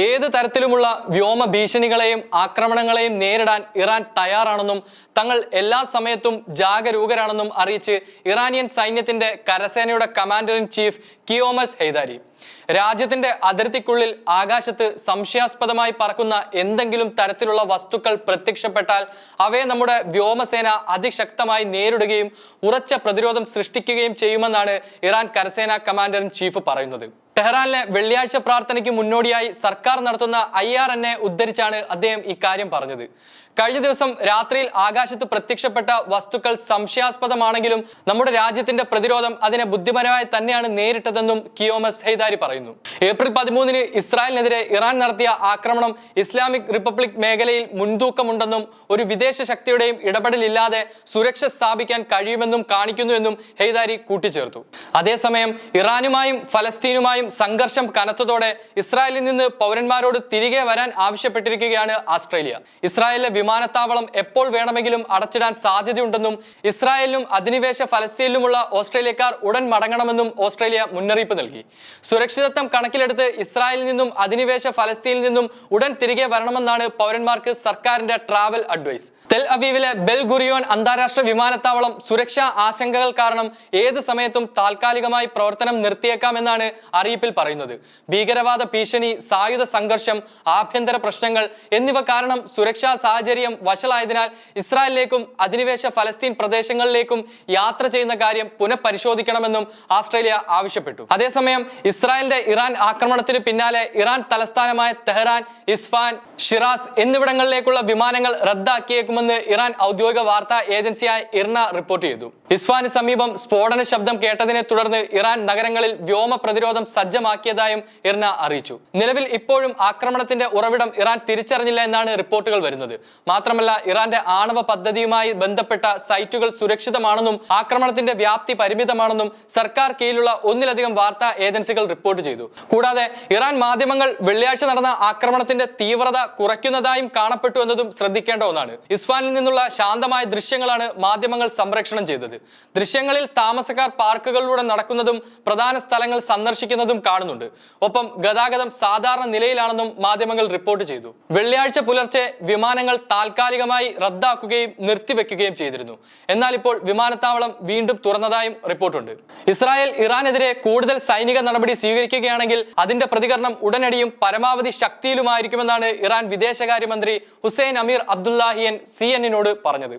ഏത് തരത്തിലുമുള്ള വ്യോമ ഭീഷണികളെയും ആക്രമണങ്ങളെയും നേരിടാൻ ഇറാൻ തയ്യാറാണെന്നും തങ്ങൾ എല്ലാ സമയത്തും ജാഗരൂകരാണെന്നും അറിയിച്ച് ഇറാനിയൻ സൈന്യത്തിന്റെ കരസേനയുടെ commander in chief Kioumars Heydari രാജ്യത്തിന്റെ അതിർത്തിക്കുള്ളിൽ ആകാശത്ത് സംശയാസ്പദമായി പറക്കുന്ന എന്തെങ്കിലും തരത്തിലുള്ള വസ്തുക്കൾ പ്രത്യക്ഷപ്പെട്ടാൽ അവയെ നമ്മുടെ വ്യോമസേന അതിശക്തമായി നേരിടുകയും ഉറച്ച പ്രതിരോധം സൃഷ്ടിക്കുകയും ചെയ്യുമെന്നാണ് ഇറാൻ കരസേന കമാൻഡർ ഇൻ ചീഫ് പറയുന്നത്. ടെഹ്റാനിലെ വെള്ളിയാഴ്ച പ്രാർത്ഥനയ്ക്ക് മുന്നോടിയായി സർക്കാർ നടത്തുന്ന ഐ ആർ എന്നെ ഉദ്ധരിച്ചാണ് അദ്ദേഹം ഇക്കാര്യം പറഞ്ഞത്. കഴിഞ്ഞ ദിവസം രാത്രിയിൽ ആകാശത്ത് പ്രത്യക്ഷപ്പെട്ട വസ്തുക്കൾ സംശയാസ്പദമാണെങ്കിലും നമ്മുടെ രാജ്യത്തിന്റെ പ്രതിരോധം അതിനെ ബുദ്ധിപരമായി തന്നെയാണ് നേരിട്ടതെന്നും കിയോമസ് ഹൈദാരി പറയുന്നു. ഏപ്രിൽ പതിമൂന്നിന് ഇസ്രായേലിനെതിരെ ഇറാൻ നടത്തിയ ആക്രമണം ഇസ്ലാമിക് റിപ്പബ്ലിക് മേഖലയിൽ മുൻതൂക്കമുണ്ടെന്നും ഒരു വിദേശ ശക്തിയുടെയും ഇടപെടലില്ലാതെ സുരക്ഷ സ്ഥാപിക്കാൻ കഴിയുമെന്നും കാണിക്കുന്നുവെന്നും ഹെയ്ദാരി കൂട്ടിച്ചേർത്തു. അതേസമയം ഇറാനുമായും ഫലസ്തീനുമായും സംഘർഷം കനത്തതോടെ ഇസ്രായേലിൽ നിന്ന് പൗരന്മാരോട് തിരികെ വരാൻ ആവശ്യപ്പെട്ടിരിക്കുകയാണ് ആസ്ട്രേലിയ. ഇസ്രായേലിലെ വിമാനത്താവളം എപ്പോൾ വേണമെങ്കിലും അടച്ചിടാൻ സാധ്യതയുണ്ടെന്നും ഇസ്രായേലിലും അധിനിവേശ ഫലസ്തീനിലുമുള്ള ഓസ്ട്രേലിയക്കാർ ഉടൻ മടങ്ങണമെന്നും ഓസ്ട്രേലിയ മുന്നറിയിപ്പ് നൽകി. സുരക്ഷിതത്വം കണക്കിലെടുത്ത് ഇസ്രായേലിൽ നിന്നും അധിനിവേശ ഫലസ്തീനിൽ നിന്നും ഉടൻ തിരികെ വരണമെന്നാണ് പൗരന്മാർക്ക് സർക്കാരിന്റെ ട്രാവൽ അഡ്വൈസ് തെൽ അവീവിലെ ബെൽ ഗുറിയോൻ അന്താരാഷ്ട്ര വിമാനത്താവളം സുരക്ഷാ ആശങ്കകൾ കാരണം ഏത് സമയത്തും താൽക്കാലികമായി പ്രവർത്തനം നിർത്തിയേക്കാമെന്നാണ് അറിയിപ്പിൽ പറയുന്നത്. ഭീകരവാദ ഭീഷണി സായുധ സംഘർഷം ആഭ്യന്തര പ്രശ്നങ്ങൾ എന്നിവ കാരണം സുരക്ഷാ സാഹചര്യം വഷളായതിനാൽ ഇസ്രായേലിലേക്കും അധിനിവേശ ഫലസ്തീൻ പ്രദേശങ്ങളിലേക്കും യാത്ര ചെയ്യുന്ന കാര്യം പുനഃപരിശോധിക്കണമെന്നും ആസ്ട്രേലിയ ആവശ്യപ്പെട്ടു. അതേസമയം ഇസ്രായേലിന്റെ ഇറാൻ ആക്രമണത്തിന് പിന്നാലെ ഇറാൻ തലസ്ഥാനമായ തെഹ്റാൻ ഇസ്ഫാൻ ഷിറാസ് എന്നിവിടങ്ങളിലേക്കുള്ള വിമാനങ്ങൾ റദ്ദാക്കിയേക്കുമെന്ന് ഇറാൻ ഔദ്യോഗിക വാർത്താ ഏജൻസിയായ ഇർണ റിപ്പോർട്ട് ചെയ്തു. ഇസ്ഫാന് സമീപം സ്ഫോടന ശബ്ദം കേട്ടതിനെ തുടർന്ന് ഇറാൻ നഗരങ്ങളിൽ വ്യോമ പ്രതിരോധം സജ്ജമാക്കിയതായും ഇർണ അറിയിച്ചു. നിലവിൽ ഇപ്പോഴും ആക്രമണത്തിന്റെ ഉറവിടം ഇറാൻ തിരിച്ചറിഞ്ഞില്ല എന്നാണ് റിപ്പോർട്ടുകൾ വരുന്നത്. മാത്രമല്ല ഇറാന്റെ ആണവ പദ്ധതിയുമായി ബന്ധപ്പെട്ട സൈറ്റുകൾ സുരക്ഷിതമാണെന്നും ആക്രമണത്തിന്റെ വ്യാപ്തി പരിമിതമാണെന്നും സർക്കാർ കീഴിലുള്ള ഒന്നിലധികം വാർത്താ ഏജൻസികൾ റിപ്പോർട്ട് ചെയ്തു. കൂടാതെ ഇറാൻ മാധ്യമങ്ങൾ വെള്ളിയാഴ്ച നടന്ന ആക്രമണത്തിന്റെ തീവ്രത കുറയ്ക്കുന്നതായും കാണപ്പെട്ടു എന്നതും ശ്രദ്ധിക്കേണ്ട ഒന്നാണ്. ഇസ്ഫാനിൽ നിന്നുള്ള ശാന്തമായ ദൃശ്യങ്ങളാണ് മാധ്യമങ്ങൾ സംപ്രേക്ഷണം ചെയ്തത്. ദൃശ്യങ്ങളിൽ താമസക്കാർ പാർക്കുകളിലൂടെ നടക്കുന്നതും പ്രധാന സ്ഥലങ്ങൾ സന്ദർശിക്കുന്നതും കാണുന്നുണ്ട്. ഒപ്പം ഗതാഗതം സാധാരണ നിലയിലാണെന്നും മാധ്യമങ്ങൾ റിപ്പോർട്ട് ചെയ്തു. വെള്ളിയാഴ്ച പുലർച്ചെ വിമാനങ്ങൾ താൽക്കാലികമായി റദ്ദാക്കുകയും നിർത്തിവെക്കുകയും ചെയ്തിരുന്നു. എന്നാൽ ഇപ്പോൾ വിമാനത്താവളം വീണ്ടും തുറന്നതായും റിപ്പോർട്ടുണ്ട്. ഇസ്രായേൽ ഇറാനെതിരെ കൂടുതൽ സൈനിക നടപടി സ്വീകരിക്കുകയാണെങ്കിൽ അതിന്റെ പ്രതികരണം ഉടനടിയും പരമാവധി ശക്തിയിലുമായിരിക്കുമെന്നാണ് ഇറാൻ വിദേശകാര്യമന്ത്രി ഹുസൈൻ അമീർ അബ്ദുല്ലാഹിയൻ സി എന്നിനോട് പറഞ്ഞത്.